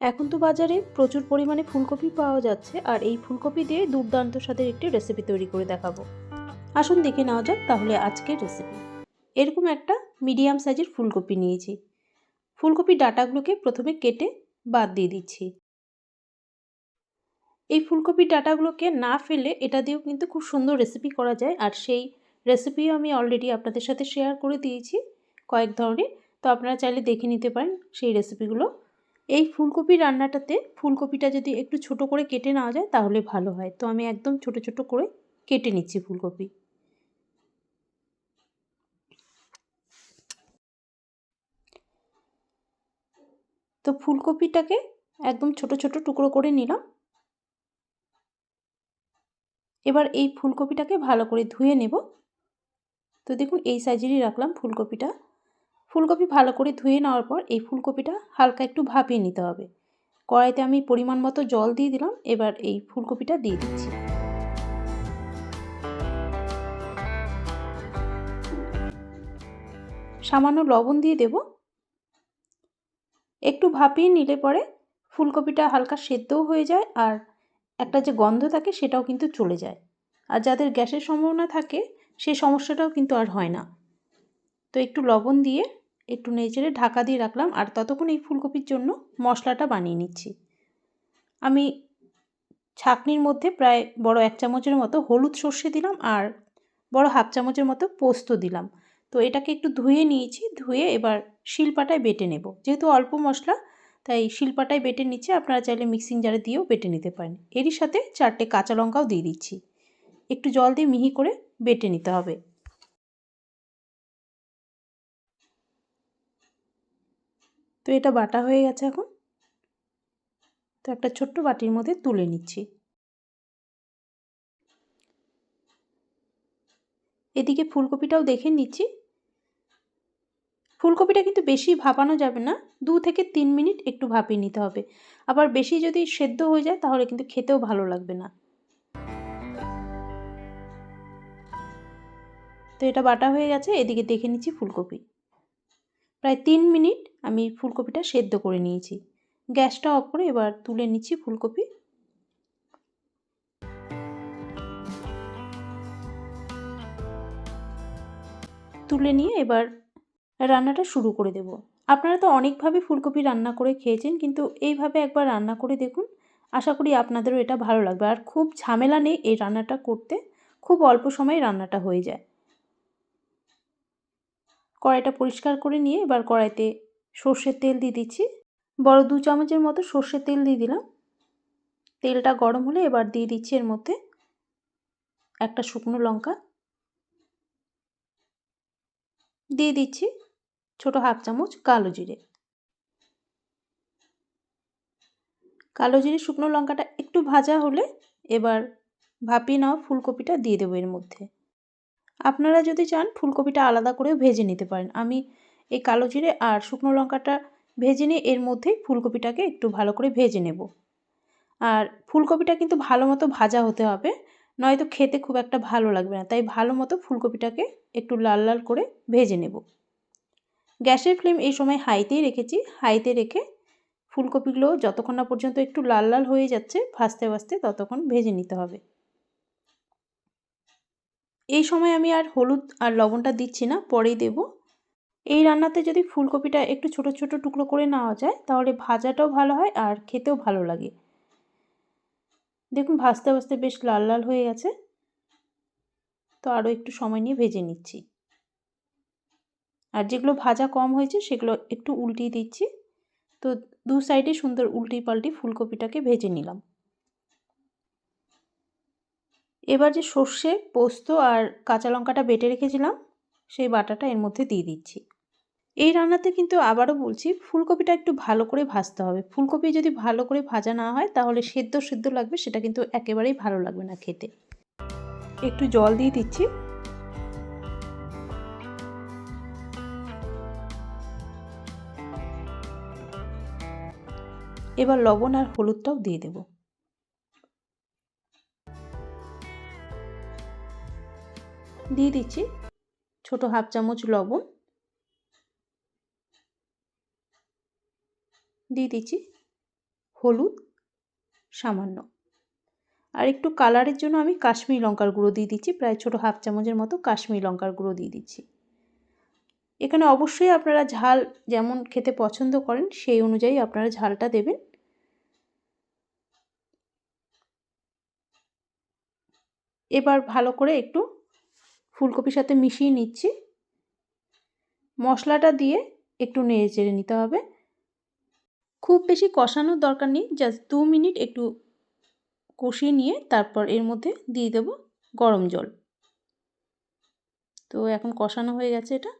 এখন তো বাজারে প্রচুর পরিমাণে ফুলকপি পাওয়া যাচ্ছে, আর এই ফুলকপি দিয়ে দুর্দান্ত স্বাদের একটি রেসিপি তৈরি করে দেখাবো। আসুন দেখে নেওয়া যাক তাহলে আজকের রেসিপি এরকম একটা মিডিয়াম সাইজের ফুলকপি নিয়েছি। ফুলকপির ডাটাগুলোকে প্রথমে কেটে বাদ দিয়ে দিচ্ছি। এই ফুলকপির ডাটাগুলোকে না ফেলে এটা দিয়েও কিন্তু খুব সুন্দর রেসিপি করা যায়, আর সেই রেসিপিও আমি অলরেডি আপনাদের সাথে শেয়ার করে দিয়েছি কয়েক ধরনের। তো আপনারা চাইলে দেখে নিতে পারেন সেই রেসিপিগুলো এই ফুলকপি রান্নাটাতে ফুলকপিটা যদি একটু ছোট করে কেটে নেওয়া যায় তাহলে ভালো হয়। তো আমি একদম ছোট ছোট করে কেটে নিচ্ছি ফুলকপি। তো ফুলকপিটাকে একদম ছোট ছোট টুকরো করে নিলাম। এবার এই ফুলকপিটাকে ভালো করে ধুয়ে নেব। তো দেখুন এই সাইজেরই রাখলাম ফুলকপিটা। ফুলকপি ভালো করে ধুয়ে নেওয়ার পর এই ফুলকপিটা হালকা একটু ভাপিয়ে নিতে হবে। কড়াইতে আমি পরিমাণ মতো জল দিয়ে দিলাম, এবার এই ফুলকপিটা দিয়ে দিচ্ছি। সামান্য লবণ দিয়ে দেব। একটু ভাপিয়ে নিলে পরে ফুলকপিটা হালকা সেদ্ধও হয়ে যায় আর একটা যে গন্ধ থাকে সেটাও কিন্তু চলে যায়। আর যাদের গ্যাসের সম্ভাবনা থাকে সেই সমস্যাটাও কিন্তু আর হয় না। তো একটু লবণ দিয়ে একটু নেচেড়ে ঢাকা দিয়ে রাখলাম আর ততক্ষণ এই ফুলকপির জন্য মশলাটা বানিয়ে নিচ্ছি। আমি ছাকনির মধ্যে প্রায় বড় এক চামচের মতো হলুদ সর্ষে দিলাম আর বড় হাফ চামচের মতো পোস্ত দিলাম। তো এটাকে একটু ধুয়ে নিয়েছি, ধুয়ে এবার শিলপাটায় বেটে নেব। যেহেতু অল্প মশলা, তাই শিলপাটায় বেটে নিচ্ছে। আপনারা চাইলে মিক্সিং জারে দিয়েও বেটে নিতে পারেন। এরই সাথে চারটে কাঁচা লঙ্কাও দিয়ে দিচ্ছি। একটু জল দিয়ে মিহি করে বেটে নিতে হবে। তো এটা বাটা হয়ে গেছে এখন। তো একটা ছোট্ট বাটির মধ্যে তুলে নিচ্ছি। এদিকে ফুলকপিটাও দেখে নিচ্ছি। ফুলকপিটা কিন্তু বেশি ভাপানো যাবে না, দু থেকে তিন মিনিট একটু ভাপিয়ে নিতে হবে। আবার বেশি যদি সেদ্ধ হয়ে যায়, তাহলে কিন্তু খেতেও ভালো লাগবে না। তো এটা বাটা হয়ে গেছে, এদিকে দেখে নিচ্ছি ফুলকপি। প্রায় তিন মিনিট আমি ফুলকপিটা সেদ্ধ করে নিয়েছি। গ্যাসটা অফ করে এবার তুলে নিচ্ছি ফুলকপি। তুলে নিয়ে এবার রান্নাটা শুরু করে দেব। আপনারা তো অনেকভাবে ফুলকপি রান্না করে খেয়েছেন, কিন্তু এইভাবে একবার রান্না করে দেখুন। আশা করি আপনাদেরও এটা ভালো লাগবে। আর খুব ঝামেলা নেই এই রান্নাটা করতে, খুব অল্প সময়ে রান্নাটা হয়ে যায়। কড়াইটা পরিষ্কার করে নিয়ে এবার কড়াইতে সর্ষের তেল দিয়ে দিচ্ছি। বড় দু চামচের মতো সর্ষের তেল দিয়ে দিলাম। তেলটা গরম হলে এবার দিয়ে দিচ্ছি এর মধ্যে একটা শুকনো লঙ্কা। দিয়ে দিচ্ছি ছোট হাফ চামচ কালো জিরে। কালো জিরে শুকনো লঙ্কাটা একটু ভাজা হলে এবার ভাপিয়ে নেওয়া ফুলকপিটা দিয়ে দেবো এর মধ্যে। আপনারা যদি চান, ফুলকপিটা আলাদা করেও ভেজে নিতে পারেন। আমি এই কালো জিরে আর শুকনো লঙ্কাটা ভেজে নিয়ে এর মধ্যেই ফুলকপিটাকে একটু ভালো করে ভেজে নেব। আর ফুলকপিটা কিন্তু ভালো মতো ভাজা হতে হবে, নয়তো খেতে খুব একটা ভালো লাগবে না। তাই ভালো মতো ফুলকপিটাকে একটু লাল লাল করে ভেজে নেব। গ্যাসের ফ্লেম এই সময় হাইতেই রেখেছি। হাইতে রেখে ফুলকপিগুলো যতক্ষণ না পর্যন্ত একটু লাল লাল হয়ে যাচ্ছে, ভাজতে ভাজতে ততক্ষণ ভেজে নিতে হবে। এই সময় আমি আর হলুদ আর লবণটা দিচ্ছি না, পরেই দেব। এই রান্নাতে যদি ফুলকপিটা একটু ছোট ছোট টুকরো করে নেওয়া যায়, তাহলে ভাজাটাও ভালো হয় আর খেতেও ভালো লাগে। দেখুন, ভাজতে ভাজতে বেশ লাল লাল হয়ে গেছে। তো আরও একটু সময় নিয়ে ভেজে নিচ্ছি। আর যেগুলো ভাজা কম হয়েছে, সেগুলো একটু উল্টিয়ে দিচ্ছি। তো দু সাইডে সুন্দর উল্টি পাল্টি ফুলকপিটাকে ভেজে নিলাম। এবার যে সর্ষে, পোস্ত আর কাঁচা লঙ্কাটা বেটে রেখেছিলাম, সেই বাটাটা এর মধ্যে দিয়ে দিচ্ছি। এই রান্নাতে কিন্তু আবারও বলছি, ফুলকপিটা একটু ভালো করে ভাজতে হবে। ফুলকপি যদি ভালো করে ভাজা না হয়, তাহলে সেদ্ধ সেদ্ধ লাগবে, সেটা কিন্তু একেবারেই ভালো লাগবে না খেতে। একটু জল দিয়ে দিচ্ছি। এবার লবণ আর হলুদটাও দিয়ে দেব। দিয়ে দিচ্ছি ছোট হাফ চামচ লবণ। দিয়ে দিচ্ছি হলুদ সামান্য। আর একটু কালারের জন্য আমি কাশ্মীরি লঙ্কার গুঁড়ো দিয়ে দিচ্ছি, প্রায় ছোটো হাফ চামচের মতো কাশ্মীরি লঙ্কার গুঁড়ো দিয়ে দিচ্ছি। এখানে অবশ্যই আপনারা ঝাল যেমন খেতে পছন্দ করেন, সেই অনুযায়ী আপনারা ঝালটা দেবেন। এবার ভালো করে একটু ফুলকপির সাথে মিশিয়ে নিচ্ছি। মশলাটা দিয়ে একটু নেড়ে চেড়ে নিতে হবে। খুব বেশি কষানোর দরকার নেই, জাস্ট দু মিনিট একটু কষিয়ে নিয়ে তারপর এর মধ্যে দিয়ে দেব গরম জল। তো এখন কষানো হয়ে গেছে এটা।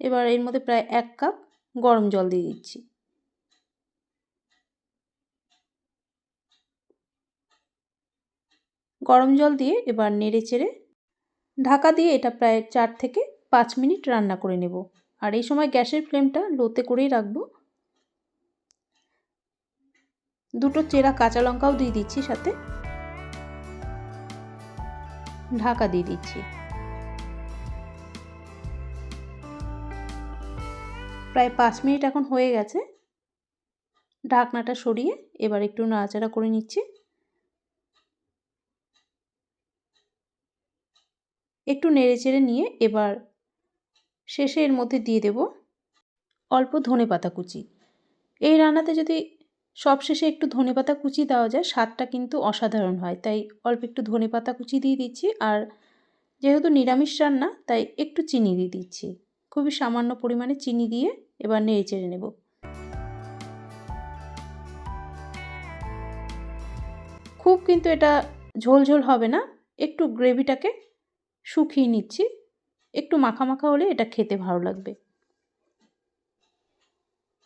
এবার এর মধ্যে প্রায় এক কাপ গরম জল দিয়ে দিচ্ছি। গরম জল দিয়ে এবার নেড়ে চেড়ে ঢাকা দিয়ে এটা প্রায় চার থেকে পাঁচ মিনিট রান্না করে নেব। আর এই সময় গ্যাসের ফ্লেমটা লোতে করেই রাখব। দুটো চেরা কাঁচা লঙ্কাও দিয়ে দিচ্ছি সাথে। ঢাকা দিয়ে দিচ্ছি। প্রায় পাঁচ মিনিট এখন হয়ে গেছে। ঢাকনাটা সরিয়ে এবার একটু নাড়াচাড়া করে নিচ্ছি। একটু নেড়ে চেড়ে নিয়ে এবার শেষে এর মধ্যে দিয়ে দেব অল্প ধনে পাতা কুচি। এই রান্নাতে যদি সব শেষে একটু ধনে পাতা কুচি দেওয়া যায়, স্বাদটা কিন্তু অসাধারণ হয়। তাই অল্প একটু ধনে পাতা কুচি দিয়ে দিচ্ছি আর যেহেতু নিরামিষ রান্না, তাই একটু চিনি দিয়ে দিচ্ছি। খুবই সামান্য পরিমাণে চিনি দিয়ে এবার নেড়ে চেড়ে নেব। খুব কিন্তু এটা ঝোল ঝোল হবে না, একটু গ্রেভিটাকে শুকিয়ে নিচ্ছি। একটু মাখা মাখা হলে এটা খেতে ভালো লাগবে।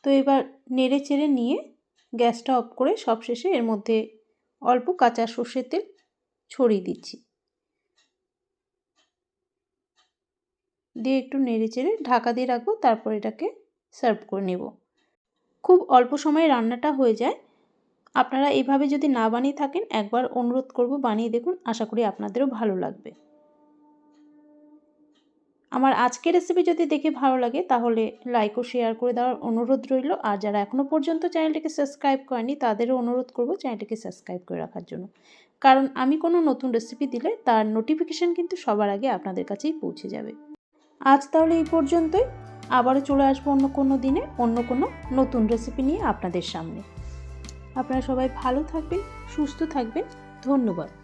তো এবার নেড়ে চেড়ে নিয়ে গ্যাসটা অফ করে সবশেষে এর মধ্যে অল্প কাঁচা সর্ষের তেল ছড়িয়ে দিচ্ছি। দিয়ে একটু নেড়ে চেড়ে ঢাকা দিয়ে রাখব, তারপর এটাকে সার্ভ করে নেব। খুব অল্প সময়ে রান্নাটা হয়ে যায়। আপনারা এভাবে যদি না বানিয়ে থাকেন, একবার অনুরোধ করব বানিয়ে দেখুন। আশা করি আপনাদেরও ভালো লাগবে। আমার আজকের রেসিপি যদি দেখে ভালো লাগে, তাহলে লাইক ও শেয়ার করে দেওয়ার অনুরোধ রইল। আর যারা এখনও পর্যন্ত চ্যানেলটিকে সাবস্ক্রাইব করেনি তাদেরও অনুরোধ করব চ্যানেলটিকে সাবস্ক্রাইব করে রাখার জন্য। কারণ আমি কোনো নতুন রেসিপি দিলে তার নোটিফিকেশান কিন্তু সবার আগে আপনাদের কাছেই পৌঁছে যাবে। আজ তাহলে এই পর্যন্তই। আবারও চলে আসব অন্য কোনো দিনে, অন্য কোনো নতুন রেসিপি নিয়ে আপনাদের সামনে। আপনারা সবাই ভালো থাকবেন, সুস্থ থাকবেন। ধন্যবাদ।